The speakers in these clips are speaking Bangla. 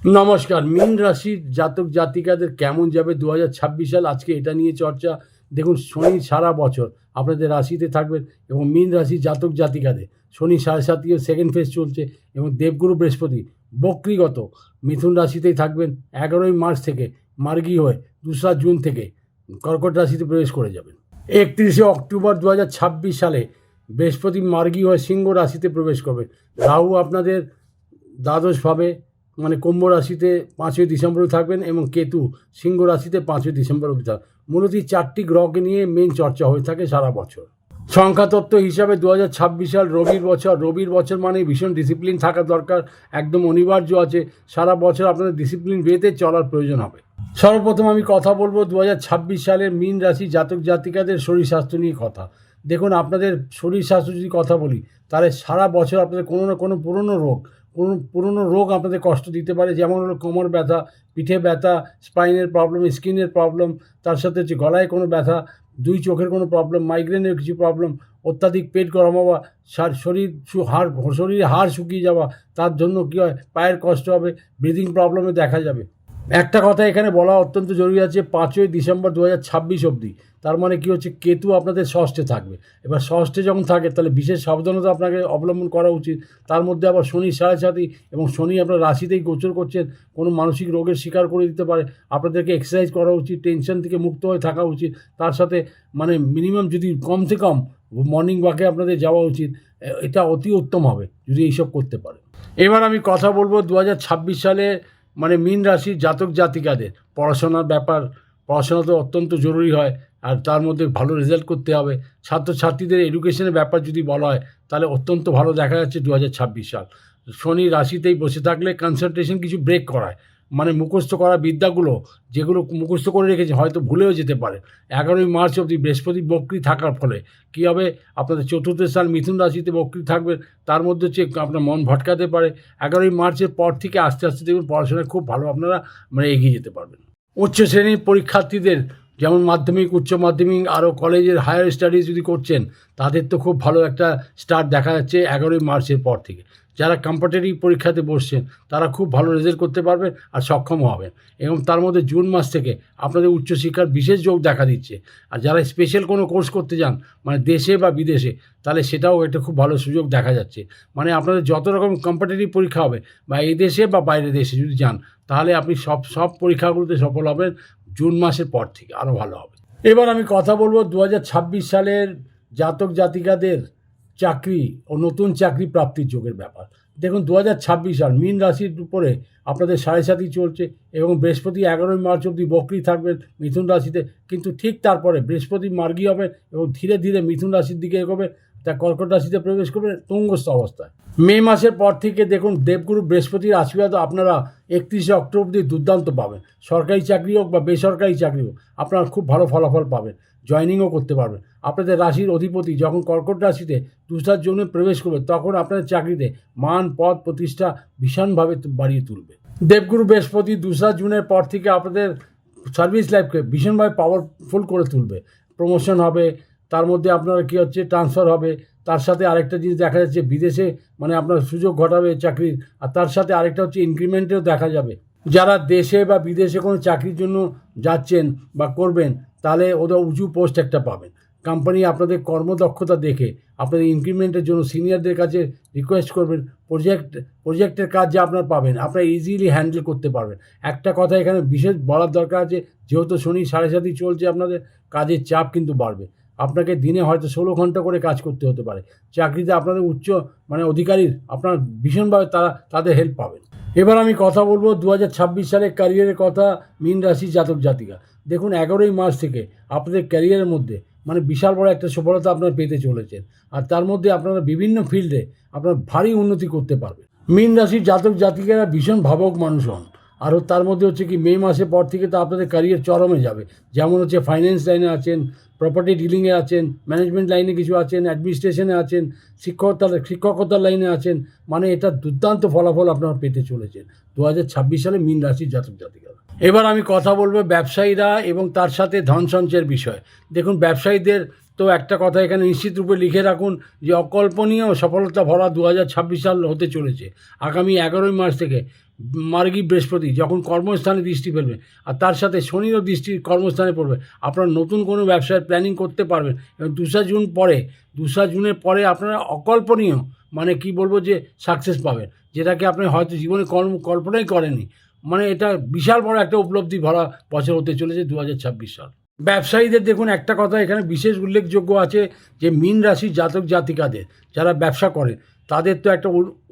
নমস্কার, মীন রাশির জাতক জাতিকাদের কেমন যাবে দু হাজার ছাব্বিশ সাল? আজকে এটা নিয়ে চর্চা। দেখুন, শনি সারা বছর আপনাদের রাশিতে থাকবেন এবং মীন রাশির জাতক জাতিকাদের। শনি সাড়ে সাতীয় সেকেন্ড ফেজ চলছে এবং দেবগুরু বৃহস্পতি বক্রিগত মিথুন রাশিতেই থাকবেন। এগারোই মার্চ থেকে মার্গী হয়ে দোসরা জুন থেকে কর্কট রাশিতে প্রবেশ করে যাবেন। একত্রিশে অক্টোবর দু হাজার ছাব্বিশ সালে বৃহস্পতি মার্গী হয়ে সিংহ রাশিতে প্রবেশ করবে রাহু আপনাদের দ্বাদশভাবে মানে কুম্ভ রাশিতে পাঁচই ডিসেম্বর থাকবেন এবং কেতু সিংহ রাশিতে পাঁচই ডিসেম্বর অবধি থাকবে মূলত এই চারটি গ্রহকে নিয়ে মেন চর্চা হয়ে থাকে সারা বছর। সংখ্যাতত্ত্ব হিসাবে দু হাজার ছাব্বিশ সাল রবির বছর। রবির বছর মানে ভীষণ ডিসিপ্লিন থাকা দরকার, একদম অনিবার্য আছে। সারা বছর আপনাদের ডিসিপ্লিন বেঁধে চলার প্রয়োজন হবে। সর্বপ্রথম আমি কথা বলব দু হাজার ছাব্বিশ সালের মীন রাশি জাতক জাতিকাদের শরীর স্বাস্থ্য নিয়ে কথা। দেখুন আপনাদের শরীর স্বাস্থ্য যদি কথা বলি, তাহলে সারা বছর আপনাদের কোনো না কোনো পুরনো রোগ পুরনো রোগ আপনাদের কষ্ট দিতে পারে। যেমন হলো কোমর ব্যথা, পিঠে ব্যথা স্পাইনের প্রবলেম স্কিনের প্রবলেম তার সাথে হচ্ছে গলায় কোনো ব্যথা, দুই চোখের কোনো প্রবলেম মাইগ্রেনের কিছু প্রবলেম অত্যাধিক পেট গরম হওয়া শরীর হাড়, শরীরে হাড় শুকিয়ে যাওয়া, তার জন্য কী হয়? পায়ের কষ্ট হবে ব্রিদিং প্রবলেমে দেখা যাবে। একটা কথা এখানে বলা অত্যন্ত জরুরি আছে, পাঁচই ডিসেম্বর দু হাজার ছাব্বিশ অবধি। তার মানে কি হচ্ছে, কেতু আপনাদের ষষ্ঠে থাকবে। এবার ষষ্ঠে যখন থাকে, তাহলে বিশেষ সাবধানতা আপনাকে অবলম্বন করা উচিত। তার মধ্যে আবার শনি সাড়ে সাতই এবং শনি আপনার রাশিতেই গোচর করছেন, কোনো মানসিক রোগের শিকার করে দিতে পারে। আপনাদেরকে এক্সারসাইজ করা উচিত টেনশন থেকে মুক্ত হয়ে থাকা উচিত। তার সাথে মানে মিনিমাম যদি কম থেকে কম মর্নিং ওয়াকে আপনাদের যাওয়া উচিত এটা অতি উত্তম হবে যদি এইসব করতে পারে এবার আমি কথা বলব দু হাজার ছাব্বিশ সালে মানে মীন রাশির জাতক জাতিকাদের পড়াশোনার ব্যাপার, পড়াশোনা তো অত্যন্ত জরুরি হয়। আর তার মধ্যে ভালো রেজাল্ট করতে হবে। ছাত্রছাত্রীদের এডুকেশনের ব্যাপার যদি বলা হয়, তাহলে অত্যন্ত ভালো দেখা যাচ্ছে দু হাজার ছাব্বিশ সাল। শনি রাশিতেই বসে থাকলে কনসেন্ট্রেশন কিছু ব্রেক করায়। মানে মুখস্থ করা বিদ্যাগুলো যেগুলো মুখস্থ করে রেখেছে, হয়তো ভুলেও যেতে পারে। এগারোই মার্চ অবধি বৃহস্পতি বক্রি থাকার ফলে কী হবে? আপনাদের চতুর্থ সাল মিথুন রাশিতে বক্রি থাকবে, তার মধ্যে হচ্ছে আপনার মন ভটকাতে পারে। এগারোই মার্চের পর থেকে আস্তে আস্তে দেখবেন পড়াশোনায় খুব ভালো আপনারা মানে এগিয়ে যেতে পারবেন। উচ্চ শ্রেণির পরীক্ষার্থীদের যেমন মাধ্যমিক, উচ্চ মাধ্যমিক, আরও কলেজের হায়ার স্টাডিজ যদি করছেন, তাদের তো খুব ভালো একটা স্টার্ট দেখা যাচ্ছে এগারোই মার্চের পর থেকে। যারা কম্পিটিটিভ পরীক্ষাতে বসছেন, তারা খুব ভালো রেজাল্ট করতে পারবেন আর সক্ষম হবেন। এবং তার মধ্যে জুন মাস থেকে আপনাদের উচ্চশিক্ষার বিশেষ যোগ দেখা দিচ্ছে। আর যারা স্পেশাল কোনো কোর্স করতে যান মানে দেশে বা বিদেশে, তাহলে সেটাও একটা খুব ভালো সুযোগ দেখা যাচ্ছে। মানে আপনাদের যত রকম কম্পিটিটিভ পরীক্ষা হবে, বা এই দেশে বা বাইরে দেশে যদি যান, তাহলে আপনি সব সব পরীক্ষাগুলোতে সফল হবেন। জুন মাসের পর থেকে আরও ভালো হবে। এবার আমি কথা বলব দু হাজার ছাব্বিশ সালের জাতক জাতিকাদের চাকরি ও নতুন চাকরি প্রাপ্তির যোগের ব্যাপার। দেখুন দু হাজার ছাব্বিশ সাল মীন রাশির উপরে আপনাদের সাড়ে সাতই চলছে এবং বৃহস্পতি এগারোই মার্চ অবধি বকরি থাকবেন মিথুন রাশিতে, কিন্তু ঠিক তারপরে বৃহস্পতি মার্গী হবে এবং ধীরে ধীরে মিথুন রাশির দিকে এগোবে তা কর্কট রাশিতে প্রবেশ করবে, তুঙ্গস্থ অবস্থায়। মে মাসের পর থেকে দেখুন, দেবগুরু বৃহস্পতির আশীর্বাদ আপনারা একত্রিশে অক্টোবর অবধি দুর্দান্ত পাবেন। সরকারি চাকরি হোক বা বেসরকারি চাকরি হোক, আপনারা খুব ভালো ফলাফল পাবেন জয়নিংও করতে পারবেন। আপনাদের রাশির অধিপতি যখন কর্কট রাশিতে তুষার জন্য প্রবেশ করবে, তখন আপনাদের চাকরিতে মান, পদ, প্রতিষ্ঠা ভীষণভাবে বাড়িয়ে তুলবে। দেবগুরু বৃহস্পতি দুসরা জুনের পর থেকে আপনাদের সার্ভিস লাইফকে ভীষণভাবে পাওয়ারফুল করে তুলবে। প্রমোশন হবে তার মধ্যে আপনার কী হচ্ছে ট্রান্সফার হবে। তার সাথে আরেকটা জিনিস দেখা যাচ্ছে, বিদেশে মানে আপনার সুযোগ ঘটাবে চাকরির। আর তার সাথে আরেকটা হচ্ছে ইনক্রিমেন্টেও দেখা যাবে। যারা দেশে বা বিদেশে কোনো চাকরির জন্য যাচ্ছেন বা করবেন, তাহলে ওদের উঁচু পোস্ট একটা পাবেন। কোম্পানি আপনাদের কর্মদক্ষতা দেখে আপনাদের ইনক্রিমেন্টের জন্য সিনিয়রদের কাছে রিকোয়েস্ট করবেন। প্রজেক্ট প্রজেক্টের কাজ যা আপনার পাবেন, আপনারা ইজিলি হ্যান্ডেল করতে পারবেন। একটা কথা এখানে বিশেষ বলার দরকার আছে, যেহেতু শনি সাড়ে সাতই চলছে, আপনাদের কাজের চাপ কিন্তু বাড়বে। আপনাকে দিনে হয়তো ষোলো ঘণ্টা করে কাজ করতে হতে পারে। চাকরিতে আপনাদের উচ্চ মানে অধিকারীর আপনার ভীষণভাবে তারা তাদের হেল্প পাবেন। এবার আমি কথা বলব দু হাজার ছাব্বিশ সালের ক্যারিয়ারের কথা মীন রাশি জাতক জাতিকা। দেখুন এগারোই মার্চ থেকে আপনাদের ক্যারিয়ারের মধ্যে মানে বিশাল বড় একটা সফলতা আপনারা পেতে চলেছেন। আর তার মধ্যে আপনারা বিভিন্ন ফিল্ডে আপনার ভারী উন্নতি করতে পারবেন। মীন রাশির জাতক জাতিকারা ভীষণ ভাবক মানুষ হন। আরও তার মধ্যে হচ্ছে কি মে মাসের পর থেকে তো আপনাদের ক্যারিয়ার চরমে যাবে। যেমন হচ্ছে ফাইন্যান্স লাইনে আছেন প্রপার্টি ডিলিংয়ে আছেন ম্যানেজমেন্ট লাইনে কিছু আছেন অ্যাডমিনিস্ট্রেশনে আছেন শিক্ষকতা শিক্ষকতার লাইনে আছেন মানে এটা দুর্দান্ত ফলাফল আপনারা পেতে চলেছেন। দু হাজার ছাব্বিশ সালে মীন রাশির জাতক জাতিকারা। এবার আমি কথা বলব ব্যবসায়ীরা এবং তার সাথে ধন সঞ্চয়ের বিষয়। দেখুন, ব্যবসায়ীদের তো একটা কথা এখানে নিশ্চিত রূপে লিখে রাখুন যে অকল্পনীয় সফলতা ভরা দু হাজার ছাব্বিশ সাল হতে চলেছে। আগামী এগারোই মার্চ থেকে মার্গী বৃহস্পতি যখন কর্মস্থানে দৃষ্টি ফেলবে আর তার সাথে শনিরও দৃষ্টি কর্মস্থানে পড়বে। আপনারা নতুন কোনো ব্যবসায় প্ল্যানিং করতে পারবেন এবং দুসরা জুন পরে দুসরা জুনের পরে আপনারা অকল্পনীয় মানে কি বলব যে সাকসেস পাবেন, যেটাকে আপনি হয়তো জীবনে কর্ম, কল্পনাই করেনি মানে এটা বিশাল বড় একটা উপলব্ধি ভরা বছর হতে চলেছে দু হাজার ছাব্বিশ সাল। ব্যবসায়ীদের দেখুন, একটা কথা এখানে বিশেষ উল্লেখযোগ্য আছে যে মীন রাশির জাতক জাতিকাদের যারা ব্যবসা করে তাদের তো একটা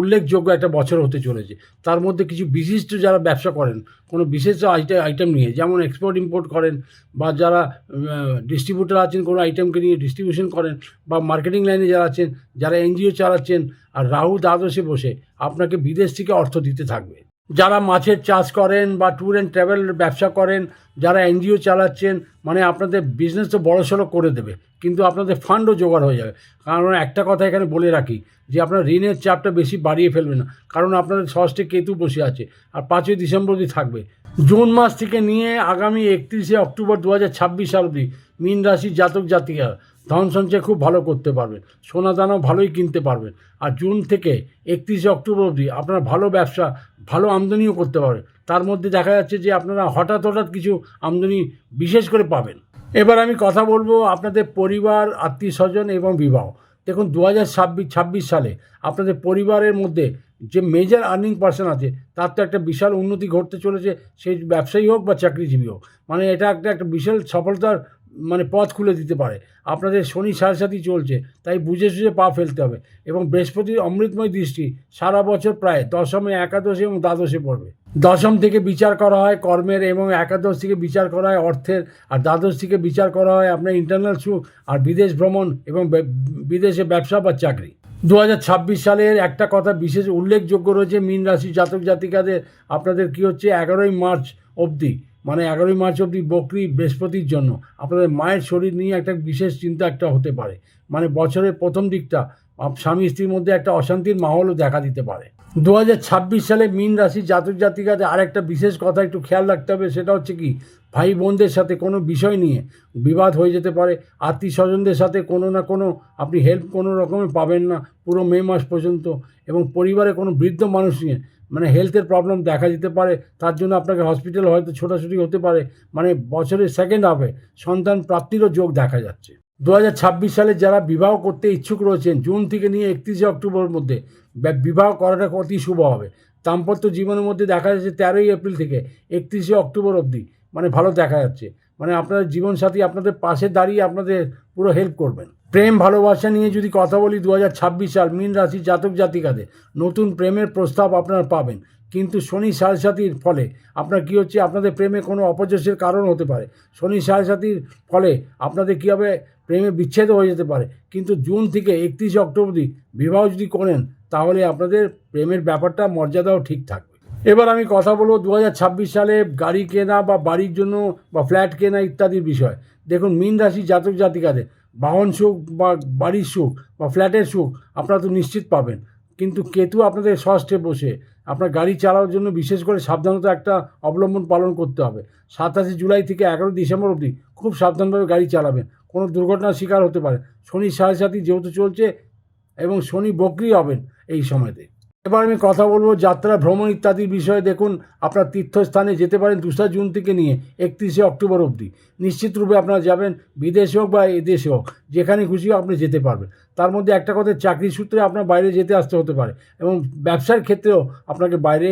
উল্লেখযোগ্য একটা বছর হতে চলেছে। তার মধ্যে কিছু বিশিষ্ট যারা ব্যবসা করেন, কোনো বিশেষ আইটেম নিয়ে, যেমন এক্সপোর্ট ইম্পোর্ট করেন বা যারা ডিস্ট্রিবিউটার আছেন, কোনো আইটেমকে নিয়ে ডিস্ট্রিবিউশন করেন বা মার্কেটিং লাইনে যারা আছেন, যারা এনজিও চালাচ্ছেন আর রাহু দ্বাদশে বসে, আপনাকে বিদেশ থেকে অর্থ দিতে থাকবে। যারা মাছের চাষ করেন বা ট্যুর অ্যান্ড ট্রাভেল ব্যবসা করেন, যারা এনজিও চালাচ্ছেন মানে আপনাদের বিজনেস তো বড়সড় করে দেবে, কিন্তু আপনাদের ফান্ডও জোগাড় হয়ে যাবে। কারণ একটা কথা এখানে বলে রাখি, যে আপনার ঋণের চাপটা বেশি বাড়িয়ে ফেলবে না, কারণ আপনাদের ষষ্ঠে কেতু বসে আছে, আর পাঁচই ডিসেম্বর অবধি থাকবে। জুন মাস থেকে নিয়ে আগামী একত্রিশে অক্টোবর দু হাজার ছাব্বিশ অবধি, মীন রাশির জাতক জাতিকা ধন সঞ্চয় খুব ভালো করতে পারবেন সোনা দানাও ভালোই কিনতে পারবেন আর জুন থেকে একত্রিশে অক্টোবর অবধি আপনারা ভালো ব্যবসা, ভালো আমদানিও করতে পারবেন তার মধ্যে দেখা যাচ্ছে যে আপনারা হঠাৎ হঠাৎ কিছু আমদানি বিশেষ করে পাবেন। এবার আমি কথা বলব আপনাদের পরিবার, আত্মীয় স্বজন এবং বিবাহ। দেখুন দু হাজার ছাব্বিশ ছাব্বিশ সালে আপনাদের পরিবারের মধ্যে যে মেজর আর্নিং পার্সন আছে, তার তো একটা বিশাল উন্নতি ঘটতে চলেছে। সেই ব্যবসায়ী হোক বা চাকরিজীবী হোক। মানে এটা একটা একটা বিশাল সফলতার মানে পথ খুলে দিতে পারে। আপনাদের শনি সাড়ে সাথী চলছে, তাই বুঝে সুঝে পা ফেলতে হবে এবং বৃহস্পতির অমৃতময় দৃষ্টি সারা বছর প্রায় দশমে, একাদশে এবং দ্বাদশে পড়বে। দশম থেকে বিচার করা হয় কর্মের এবং একাদশ থেকে বিচার করা হয় অর্থের, আর দ্বাদশ থেকে বিচার করা হয় আপনার ইন্টারনাল সুখ আর বিদেশ ভ্রমণ এবং বিদেশে ব্যবসা বা চাকরি। দু হাজার ছাব্বিশ সালের একটা কথা বিশেষ উল্লেখযোগ্য রয়েছে, মীন রাশি জাতক জাতিকাদের, আপনাদের কি হচ্ছে? এগারোই মার্চ অবধি মানে এগারোই মার্চ অবধি বকরি বৃহস্পতির জন্য। আপনাদের মায়ের শরীর নিয়ে একটা বিশেষ চিন্তা একটা হতে পারে। মানে বছরের প্রথম দিকটা স্বামী স্ত্রীর মধ্যে একটা অশান্তির মাহলও দেখা দিতে পারে। দু হাজার ছাব্বিশ সালে মীন রাশি জাতক জাতিকাদের আরেকটা বিশেষ কথা একটু খেয়াল রাখতে হবে, সেটা হচ্ছে কি, ভাই বোনদের সাথে কোনো বিষয় নিয়ে বিবাদ হয়ে যেতে পারে। আত্মীয় স্বজনদের সাথে কোনো না কোনো আপনি হেল্প কোনো রকমে পাবেন না পুরো মে মাস পর্যন্ত। এবং পরিবারে কোনো বৃদ্ধ মানুষ নিয়ে মানে হেলথের প্রবলেম দেখা দিতে পারে, তার জন্য আপনাকে হসপিটাল হয়তো ছোটাছুটি হতে পারে মানে বছরের সেকেন্ড হাফে সন্তান প্রাপ্তিরও যোগ দেখা যাচ্ছে। দু হাজার ছাব্বিশ সালে যারা বিবাহ করতে ইচ্ছুক রয়েছেন, জুন থেকে নিয়ে একত্রিশে অক্টোবরের মধ্যে বিবাহ করাটা অতি শুভ হবে। দাম্পত্য জীবনের মধ্যে দেখা যাচ্ছে তেরোই এপ্রিল থেকে একত্রিশে অক্টোবর অবধি মানে ভালো দেখা যাচ্ছে। মানে আপনার জীবনসাথী আপনাদের পাশে দাঁড়িয়ে আপনাদের পুরো হেল্প করবেন। প্রেম ভালোবাসা নিয়ে যদি কথা বলি দু হাজার ছাব্বিশ সাল মীন রাশি জাতক জাতিকাদের, নতুন প্রেমের প্রস্তাব আপনারা পাবেন। কিন্তু শনি সাড়ে সাতির ফলে আপনার কী হচ্ছে? আপনাদের প্রেমে কোনো অপযশের কারণ হতে পারে। শনি সাড়ে সাতির ফলে আপনাদের কী হবে? প্রেমে বিচ্ছেদ হয়ে যেতে পারে। কিন্তু জুন থেকে একত্রিশে অক্টোবর বিবাহ যদি করেন, তাহলে আপনাদের প্রেমের ব্যাপারটা, মর্যাদাও ঠিক থাকবে। এবার আমি কথা বলব দু হাজার ছাব্বিশ সালে গাড়ি কেনা বা বাড়ির জন্য বা ফ্ল্যাট কেনা ইত্যাদির বিষয়। দেখুন, মীন রাশি জাতক জাতিকাদের বাহন সুখ বা বাড়ির সুখ বা ফ্ল্যাটের সুখ আপনারা তো নিশ্চিত পাবেন। কিন্তু কেতু আপনাদের ষষ্ঠে বসে। আপনার গাড়ি চালানোর জন্য বিশেষ করে সাবধানতা একটা অবলম্বন পালন করতে হবে। সাতাশে জুলাই থেকে এগারো ডিসেম্বর অবধি খুব সাবধানভাবে গাড়ি চালাবেন। কোনো দুর্ঘটনার শিকার হতে পারে। শনি সাড়ে সাথী যেহেতু চলছে এবং শনি বকরি হবেন এই সময়তে। এবার আমি কথা বলব যাত্রা, ভ্রমণ ইত্যাদির বিষয়ে। দেখুন, আপনার তীর্থস্থানে যেতে পারেন দুসরা জুন থেকে নিয়ে একত্রিশে অক্টোবর অবধি। নিশ্চিত রূপে আপনারা যাবেন বিদেশে হোক বা এদেশে হোক, যেখানে খুশি আপনি যেতে পারবেন। তার মধ্যে একটা কথা, চাকরি সূত্রে আপনার বাইরে যেতে আসতে হতে পারে এবং ব্যবসার ক্ষেত্রেও আপনাকে বাইরে,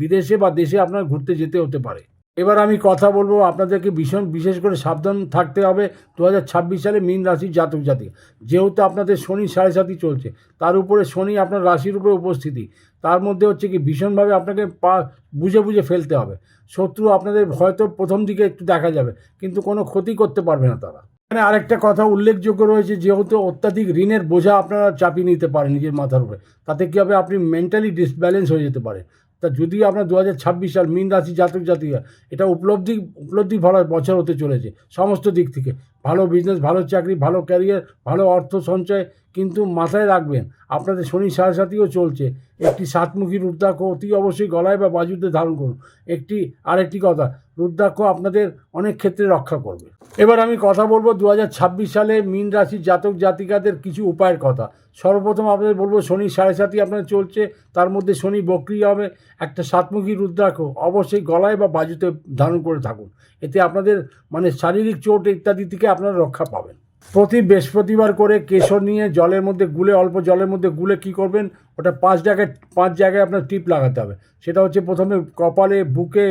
বিদেশে বা দেশে আপনার ঘুরতে যেতে হতে পারে। এবার আমি কথা বলব আপনাদেরকে ভীষণ, বিশেষ করে সাবধান থাকতে হবে দু হাজার ছাব্বিশ সালে মীন রাশির জাতক জাতি যেহেতু আপনাদের শনি সাড়ে সাতই চলছে, তার উপরে শনি আপনার রাশির উপরে উপস্থিতি। তার মধ্যে হচ্ছে কি ভীষণভাবে আপনাকে পা, বুঝে বুঝে ফেলতে হবে। শত্রু আপনাদের হয়তো প্রথম দিকে একটু দেখা যাবে, কিন্তু কোনো ক্ষতি করতে পারবে না তারা। এখানে আরেকটা কথা উল্লেখযোগ্য রয়েছে, যেহেতু অত্যাধিক ঋণের বোঝা আপনারা চাপিয়ে নিতে পারেন নিজের মাথার উপরে, তাতে কী হবে? আপনি মেন্টালি ডিসব্যালেন্স হয়ে যেতে পারে। তা যদিও আপনার দু হাজার ছাব্বিশ সাল মীন রাশি জাতক জাতিকা, এটা উপলব্ধি উপলব্ধি ভরা বছর হতে চলেছে, সমস্ত দিক থেকে। ভালো বিজনেস ভালো চাকরি, ভালো ক্যারিয়ার ভালো অর্থ সঞ্চয় কিন্তু মাথায় রাখবেন। আপনাদের শনি সাতিও চলছে। একটি সাতমুখী রুদ্রাক্ষ অতি অবশ্যই গলায় বা বাজুতে ধারণ করুন। একটি, আরেকটি কথা, রুদ্রাক্ষ আপনাদের অনেক ক্ষেত্রে রক্ষা করবে। এবার আমি কথা বলব দু হাজার ছাব্বিশ সালে মীন রাশির জাতক জাতিকাদের কিছু উপায়ের কথা। সর্বপ্রথম আপনাদের বলব শনি সাড়ে সাতই আপনাদের চলছে, তার মধ্যে শনি বক্রি হবে। একটা সাতমুখী রুদ্রাক্ষ অবশ্যই গলায় বা বাজুতে ধারণ করে থাকুন। এতে আপনাদের মানে শারীরিক চোট ইত্যাদি থেকে আপনারা রক্ষা পাবেন। প্রতি বৃহস্পতিবার করে কেশর নিয়ে জলের মধ্যে গুলে, অল্প জলের মধ্যে গুলে কি করবেন? ওটা পাঁচ জায়গায় পাঁচ জায়গায় আপনার টিপ লাগাতে হবে। সেটা হচ্ছে প্রথমে কপালে, বুকে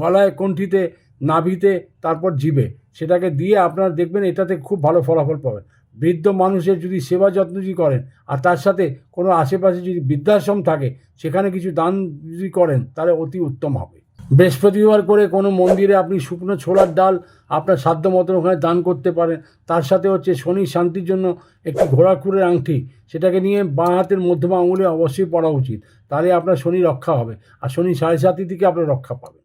গলায়, কণ্ঠিতে, নাভিতে, তারপর জিভে। সেটাকে দিয়ে আপনারা দেখবেন এটাতে খুব ভালো ফলাফল পাবেন। বৃদ্ধ মানুষের যদি সেবা যত্ন যদি করেন, আর তার সাথে কোনো আশেপাশে যদি বৃদ্ধাশ্রম থাকে, সেখানে কিছু দান যদি করেন, তাহলে অতি উত্তম হবে। বৃহস্পতিবার করে কোনো মন্দিরে আপনি শুকনো ছোলার ডাল আপনার সাধ্য মতন ওখানে দান করতে পারেন। তার সাথে হচ্ছে শনি শান্তির জন্য একটি ঘোড়াখুরের আংটি, সেটাকে নিয়ে বাঁ হাতের মধ্যমা আঙুলে অবশ্যই পড়া উচিত। তাহলে আপনার শনি রক্ষা হবে। আর শনি সাড়ে সাতি থেকে আপনার রক্ষা পাবেন